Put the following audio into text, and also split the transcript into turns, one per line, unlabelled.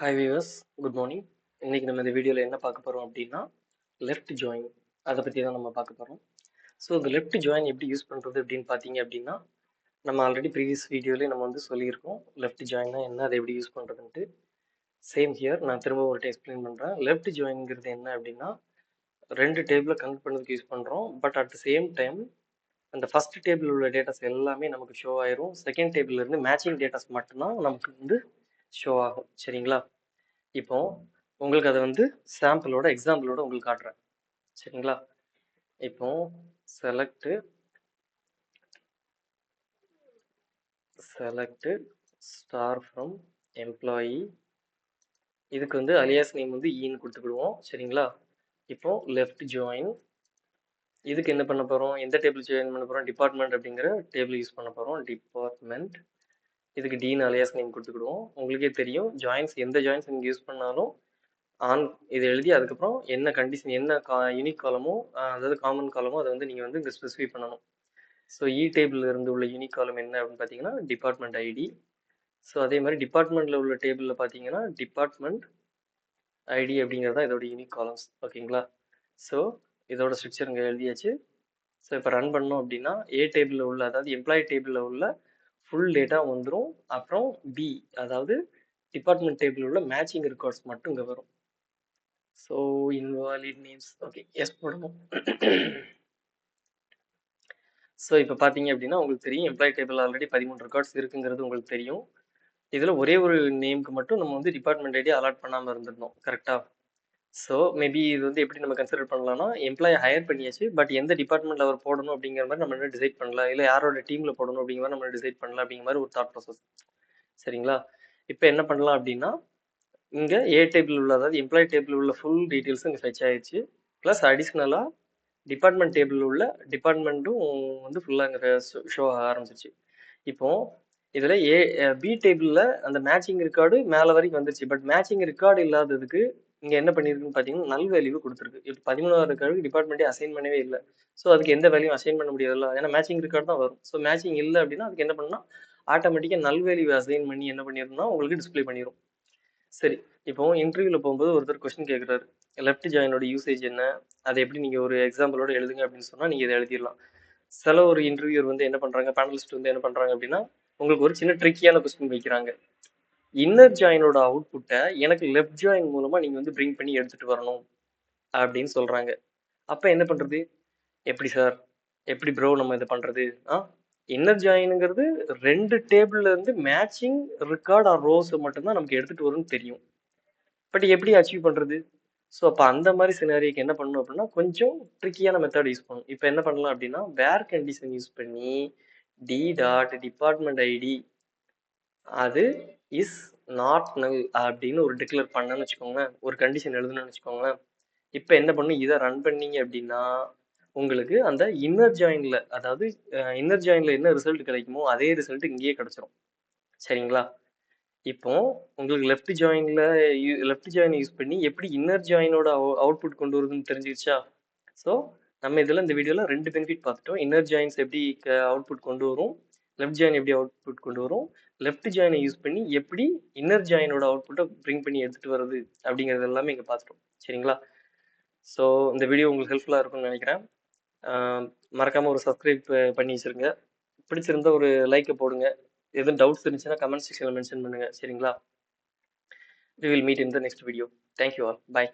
Hi viewers good morning இன்றைக்கி நம்ம இந்த வீடியோவில் என்ன பார்க்க போகிறோம் அப்படின்னா லெஃப்ட் ஜாயின் அதை பற்றி தான் நம்ம பார்க்க போகிறோம் ஸோ இந்த லெஃப்ட் ஜாயின் எப்படி யூஸ் பண்ணுறது அப்படின்னு பார்த்தீங்க அப்படின்னா நம்ம ஆல்ரெடி ப்ரீவியஸ் வீடியோலேயே நம்ம வந்து சொல்லியிருக்கோம். லெஃப்ட் ஜாயின்னா என்ன அதை எப்படி யூஸ் பண்ணுறதுன்ட்டு சேம் ஹியர் நான் திரும்ப ஒரு எக்ஸ்பிளைன் பண்ணுறேன் லெஃப்ட் ஜாயின்ங்கிறது என்ன அப்படின்னா ரெண்டு டேபிளை கனெக்ட் பண்ணுறதுக்கு யூஸ் பண்ணுறோம் but at the same time அந்த ஃபர்ஸ்ட் டேபிள் உள்ள டேட்டாஸ் எல்லாமே நமக்கு ஷோ ஆயிரும். செகண்ட் டேபிள்லேருந்து மேட்சிங் டேட்டாஸ் மட்டும்தான் நமக்கு வந்து ஷோ ஆகும். சரிங்களா? இப்போ உங்களுக்கு அதை வந்து சாம்பிளோட எக்ஸாம்பிளோட உங்களுக்கு காட்டுறேன். சரிங்களா? இப்போ select select star from employee இதுக்கு வந்து அலியாஸ் நேம் வந்து e ஈன்னு கொடுத்துக்கிடுவோம். சரிங்களா? இப்போ லெஃப்ட் ஜாயின் இதுக்கு என்ன பண்ண போகிறோம் எந்த டேபிள் ஜாயின் பண்ண போகிறோம் டிபார்ட்மெண்ட் அப்படிங்கிற டேபிள் யூஸ் பண்ண போகிறோம் டிபார்ட்மெண்ட் இதுக்கு டீன் அலியாஸ் நேம் கொடுத்துக்கிடுவோம். உங்களுக்கே தெரியும் ஜாயின்ஸ் எந்த ஜாயின்ஸ் நீங்கள் யூஸ் பண்ணாலும் ஆன் இது எழுதி அதுக்கப்புறம் என்ன கண்டிஷன் என்ன கா யூனிக் காலமோ அதாவது காமன் காலமோ அதை வந்து நீங்கள் வந்து இங்கே ஸ்பெசிஃபை பண்ணணும். ஸோ இ டேபிளில் இருந்து உள்ள யூனிக் காலம் என்ன அப்படின்னு பார்த்தீங்கன்னா டிபார்ட்மெண்ட் ஐடி ஸோ அதே மாதிரி டிபார்ட்மெண்ட்டில் உள்ள டேபிளில் பார்த்தீங்கன்னா டிபார்ட்மெண்ட் ஐடி அப்படிங்கிறது இதோட யூனிக் காலம்ஸ் ஓகேங்களா ஸோ இதோட ஸ்ட்ரக்சர் இங்கே எழுதியாச்சு. ஸோ இப்போ ரன் பண்ணோம் அப்படின்னா ஏ டேபிளில் உள்ள அதாவது எம்ப்ளாயி டேபிளில் உள்ள ஃபுல் டேட்டா வந்துடும் அப்புறம் பி அதாவது டிபார்ட்மெண்ட் டேபிள் உள்ள மேட்சிங் ரெக்கார்ட்ஸ் மட்டும் இங்கே வரும். So invalid names okay yes போடணும் ஸோ இப்போ பார்த்தீங்க அப்படின்னா உங்களுக்கு தெரியும் எம்ப்ளாயி டேபிள் ஆல்ரெடி பதிமூணு ரெக்கார்ட்ஸ் இருக்குங்கிறது உங்களுக்கு தெரியும். இதில் ஒரே ஒரு நேமுக்கு மட்டும் நம்ம வந்து டிபார்ட்மெண்ட் ஐடி அலாட் பண்ணாமல் இருந்திருந்தோம் கரெக்டாக ஸோ மேபி இது வந்து எப்படி நம்ம கன்சிடர் பண்ணலாம்னா எம்ப்ளாயி ஹையர் பண்ணியாச்சு பட் எந்த டிபார்ட்மெண்ட்டில் அவர் போடணும் அப்படிங்கிற மாதிரி நம்ம என்ன டிசைட் பண்ணல இல்லை யாரோட டீமில் போடணும் அப்படிங்கிற மாதிரி நம்ம டிசைட் பண்ணல அப்படிங்கிற மாதிரி ஒரு தாட் ப்ராசஸ் சரிங்களா? இப்போ என்ன பண்ணலாம் அப்படின்னா இங்கே ஏ டேபிள் உள்ள அதாவது எம்ப்ளாயி டேபிள் உள்ள ஃபுல் டீட்டெயில்ஸும் இங்கே ஃபெச் ஆயிடுச்சு ப்ளஸ் அடிஷ்னலாக டிபார்ட்மெண்ட் டேபிள் உள்ள டிபார்ட்மெண்ட்டும் வந்து ஃபுல்லாக இங்கே ஷோ ஆக ஆரம்பிச்சிச்சு இப்போ இதில் ஏ பி டேபிளில் அந்த மேட்சிங் ரெக்கார்டு மேலே வரைக்கும் வந்துருச்சு. பட் மேட்சிங் ரெக்கார்டு இல்லாததுக்கு இங்கே என்ன பண்ணியிருக்குன்னு பார்த்தீங்கன்னா நல் வேல்யூ கொடுத்துருக்கு. இப்போ பதிமூணாவது ரெக்கார்டு டிபார்ட்மெண்ட்டே அசைன் பண்ணவே இல்லை. ஸோ அதுக்கு எந்த வேல்யூ அசைன் பண்ண முடியாதுல்ல. ஏன்னா மேட்சிங் ரெக்கார்டு தான் வரும். ஸோ மேட்சிங் இல்லை அப்படின்னா அதுக்கு என்ன பண்ணால் ஆட்டோமேட்டிக்காக நல் வேல்யூ அசைன் பண்ணி என்ன பண்ணிருந்தோம்னா உங்களுக்கு டிஸ்பிளே பண்ணிடும் சரி. இப்போ இன்டர்வியூவில் போகும்போது ஒருத்தர் கொஸ்டின் கேட்குறாரு லெஃப்ட் ஜாயினோட யூசேஜ் என்ன? அதை எப்படி நீங்கள் ஒரு எக்ஸாம்பிளோட எழுதுங்க அப்படின்னு சொன்னால் நீங்கள் இதை எழுதிடலாம். சில ஒரு இன்டர்வியூர் வந்து என்ன பண்ணுறாங்க பேனலிஸ்ட் வந்து என்ன பண்ணுறாங்க அப்படின்னா உங்களுக்கு ஒரு சின்ன ட்ரிக்கியான கொஸ்டின் வைக்கிறாங்க. இன்னர் ஜாயினோட அவுட்புட்டை எனக்கு லெஃப்ட் ஜாயின் மூலமாக நீங்கள் வந்து ப்ரிங் பண்ணி எடுத்துகிட்டு வரணும் அப்படின்னு சொல்கிறாங்க அப்போ என்ன பண்ணுறது எப்படி சார் எப்படி ப்ரோ நம்ம இதை பண்ணுறது ஆ? இன்னர் ஜாயினுங்கிறது ரெண்டு டேபிள்ல இருந்து மேட்சிங் ரெக்கார்ட் ஆர் ரோஸ் மட்டும்தான் நமக்கு எடுத்துகிட்டு வரும்னு தெரியும். பட் எப்படி அச்சீவ் பண்ணுறது ஸோ அப்போ அந்த மாதிரி சினாரிக்கு என்ன பண்ணணும் அப்படின்னா கொஞ்சம் ட்ரிக்கியான மெத்தட் யூஸ் பண்ணணும். இப்போ என்ன பண்ணலாம் அப்படின்னா வேர் கண்டிஷன் யூஸ் பண்ணி டி டாட் டிபார்ட்மெண்ட் ஐடி அது இஸ் நாட் நல் அப்படின்னு ஒரு டிக்ளேர் பண்ணணும்னு வச்சுக்கோங்களேன் ஒரு கண்டிஷன் எழுதணும்னு வச்சுக்கோங்களேன். இப்போ என்ன பண்ணும் இதை ரன் பண்ணீங்க அப்படின்னா உங்களுக்கு அந்த இன்னர் ஜாயின்ல அதாவது இன்னர் ஜாயின்ல என்ன ரிசல்ட் கிடைக்குமோ அதே ரிசல்ட் இங்கேயே கிடைச்சிரும். சரிங்களா? இப்போ உங்களுக்கு லெஃப்ட் ஜாயின்ல லெஃப்ட் ஜாயின் யூஸ் பண்ணி எப்படி இன்னர் ஜாயினோட அவுட்புட் கொண்டு வருதுன்னு தெரிஞ்சிருச்சா? ஸோ நம்ம இதில் இந்த வீடியோவில் ரெண்டு பெனிஃபிட் பார்த்துட்டோம். இன்னர் ஜாயின்ஸ் எப்படி அவுட்புட் கொண்டு வரும்? லெஃப்ட் ஜாயின் எப்படி அவுட்புட் கொண்டு வரும்? லெஃப்ட் ஜாயினை யூஸ் பண்ணி எப்படி இன்னர் ஜாயினோட அவுட்புட்டை ப்ரிங் பண்ணி எடுத்துகிட்டு வருது அப்படிங்கிறது எல்லாமே இங்கே பார்த்துட்டோம். சரிங்களா? ஸோ இந்த வீடியோ உங்களுக்கு ஹெல்ப்ஃபுல்லாக இருக்கும்னு நினைக்கிறேன். மறக்காமல் ஒரு சப்ஸ்கிரைப் பண்ணி வச்சுருங்க. பிடிச்சிருந்தா ஒரு லைக்கை போடுங்க. எதுவும் டவுட்ஸ் இருந்துச்சுன்னா கமெண்ட் செக்ஷனில் மென்ஷன் பண்ணுங்கள் சரிங்களா? We will meet in the next video thank you all bye